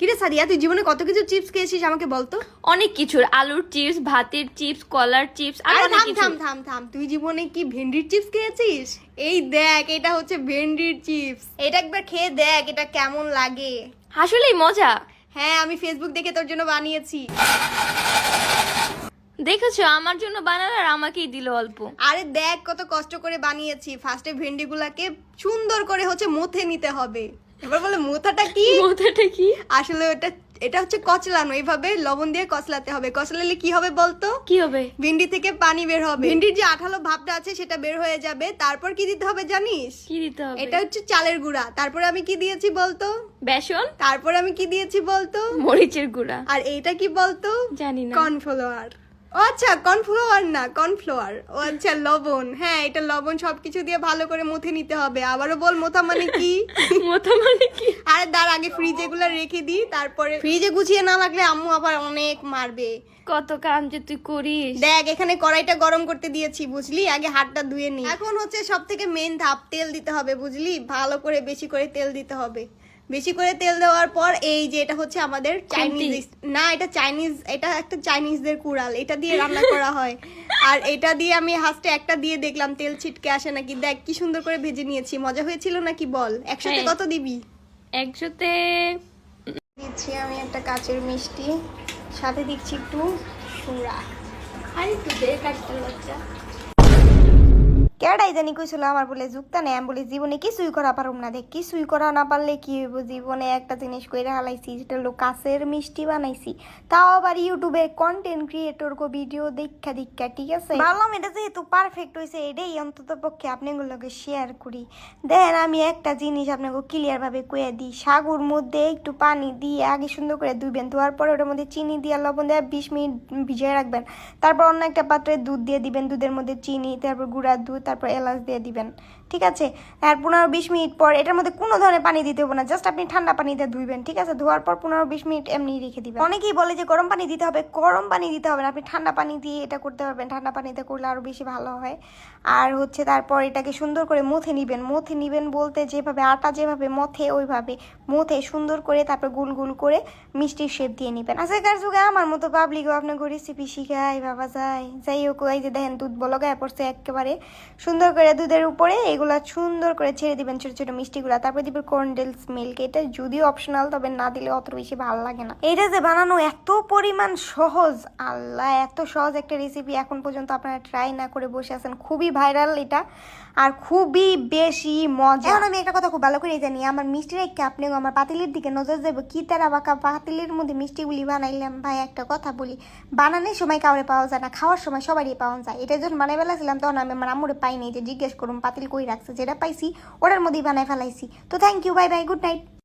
কিরে সাদিয়া তুই জীবনে কত কিছু চিপস খেয়েছিস আমাকে বলতো? অনেক কিছুর আলুর চিপস ভাতের চিপস কলার চিপস আর থাম থাম থাম থাম তুই জীবনে কি ভেন্ডির চিপস খেয়েছিস? এই দেখ এটা হচ্ছে ভেন্ডির চিপস এটা একবার খেয়ে দেখ এটা কেমন লাগে। আসলেই মজা। হ্যাঁ আমি ফেসবুক দেখে তোর জন্য বানিয়েছি। দেখেছ আমার জন্য বানাল আর আমাকেই দিল অল্প। আরে দেখ কত কষ্ট করে বানিয়েছি। ফার্স্টে ভেন্ডিগুলাকে সুন্দর করে হচ্ছে মুথে নিতে হবে। এবার বলে মুথাটা কি? মোথাটা কি? আসলে ওটা এটা হচ্ছে কচলানো এইভাবে লবণ দিয়ে কচলাতে হবে। কচলালে কি হবে বলতো? কি হবে? ভিন্ডি থেকে পানি বের হবে। ভিন্ডির যে আঠালো ভাবটা আছে সেটা বের হয়ে যাবে। তারপর কি দিতে হবে জানিস? কি দিতে হবে? এটা হচ্ছে চালের গুঁড়া। তারপরে আমি কি দিয়েছি বলতো? বেসন। তারপর আমি কি দিয়েছি বলতো? মরিচের গুঁড়া। আর এইটা কি বলতো? জানি না। কর্নফ্লাওয়ার। আচ্ছা কর্নফ্লাওয়ার না কর্নফ্লাওয়ার। ও আচ্ছা লবণ। হ্যাঁ এটা লবণ সবকিছু দিয়ে ভালো করে মুথে নিতে হবে। আবারও বল মোথা মানে কি? মোথা মানে কি? আরে তার আগে ফ্রিজে গুলো রেখে দিই তারপরে ফ্রিজে গুছিয়ে না রাখলে আম্মু আবার অনেক মারবে। কত কাম যে তুই করিস। দেখ এখানে কড়াইটা গরম করতে দিয়েছি বুঝলি? আগে হাতটা ধুয়ে নি। এখন হচ্ছে সব থেকে মেন ধাপ তেল দিতে হবে বুঝলি? ভালো করে বেশি করে তেল দিতে হবে। বেশি করে তেল দেওয়ার পর এই যে এটা হচ্ছে আমাদের চাইনিজ না এটা চাইনিজ এটা একটা চাইনিজদের কুড়াল। এটা দিয়ে রান্না করা হয়। আর এটা দিয়ে আমি হাসতে একটা দিয়ে দেখলাম তেল ছিটকে আসে নাকি। দেখ কি সুন্দর করে ভেজে নিয়েছি। মজা হয়েছিল নাকি বল? একসাথে হ্যাঁ। কত দিবি? একসাথে দিচ্ছি আমি একটা কাচের মিষ্টি। সাথে দিচ্ছি একটু সুরা। আর একটু দে কাটতে বাচ্চা কেডাই জানি কইছিল আমার বলে, যুক্তা নেই। আমি বলি, জীবনে কিছুই করা পারুম না দেখ, কিছুই করা না পারলে কি হইব? জীবনে একটা জিনিস কইরা হালাইছি যেটা হলো কাছের মিষ্টি বানাইছি। তাও আবার ইউটিউবে কন্টেন্ট ক্রিয়েটর কো ভিডিও দেখা দেখা, ঠিক আছে? ভাবলাম এটা যেহেতু পারফেক্ট হয়েছে এটাই অন্তত পক্ষে আপনাগুলোকে শেয়ার করি। দেন আমি একটা জিনিস আপনাকে ক্লিয়ার ভাবে কইয়া দিই। সাগুর মধ্যে একটু পানি দিয়ে আগে সুন্দর করে ধুইবেন, ধোয়ার পরে ওটার মধ্যে চিনি দিয়ে লবণ দিয়ে বিশ মিনিট ভিজিয়ে রাখবেন। তারপর অন্য একটা পাত্রে দুধ দিয়ে দিবেন, দুধের মধ্যে চিনি, তারপর গুঁড়ার দুধ, তারপর এলাচ দিয়ে দিবেন। ঠিক আছে? আর পনেরো বিশ মিনিট পর এটার মধ্যে কোনো ধরনের পানি দিতে হবে না জাস্ট আপনি ঠান্ডা পানি দিয়ে ধুইবেন, ঠিক আছে? ধোয়ার পর পনেরো বিশ মিনিট এমনি রেখে দিবেন। অনেকেই বলে যে গরম পানি দিতে হবে, গরম পানি দিতে হবে না, আপনি ঠান্ডা পানি দিয়ে এটা করতে পারবেন, ঠান্ডা পানিতে করলে আরও বেশি ভালো হয়। আর হচ্ছে তারপর এটাকে সুন্দর করে মুথে নিবেন মুথে নিবেন বলতে যেভাবে আটা যেভাবে মথে, ওইভাবে মুথে সুন্দর করে তারপর গুল গুল করে মিষ্টির শেপ দিয়ে নিবেন। আজকের যুগে আমার মতো পাবলিকও আপনাকে রেসিপি শিখায়, বাবা যায়। যাই হোক, এই যে দেখেন দুধ বলগায় পড়ছে একেবারে। সুন্দর করে দুধের উপরে এগুলা সুন্দর করে ছেড়ে দিবেন ছোট ছোট মিষ্টিগুলা। তারপর দিবেন কর্নডেলস মিল্ক এটা যদিও অপশনাল তবে না দিলে অত বেশি ভালো লাগে না। এটা যে বানানো এত পরিমাণ সহজ, আল্লাহ, এত সহজ একটা রেসিপি এখন পর্যন্ত আপনারা ট্রাই না করে বসে আছেন। খুবই ভাইরাল এটা, আর খুবই বেশি মজা। এখন আমি একটা কথা খুব ভালো করে জানি, আমার মিষ্টি রেখে আপনি আমার পাতিলের দিকে নজর দেবো, কি তারা বাঁকা পাতিলের মধ্যে মিষ্টিগুলি বানাইলাম ভাই, একটা কথা বলি, বানানোর সময় কাউরে পাওয়া যায় না, খাওয়ার সময় সবারই পাওয়া যায়। এটা যখন বানাই ফেলাছিলাম, তখন আমি আমার আম্মুরে পাইনি, যে জিজ্ঞেস করুন পাতিল কই রাখছে? যেটা পাইছি, ওটার মধ্যেই বানায় ফেলাইছি। তো thank you bye bye good night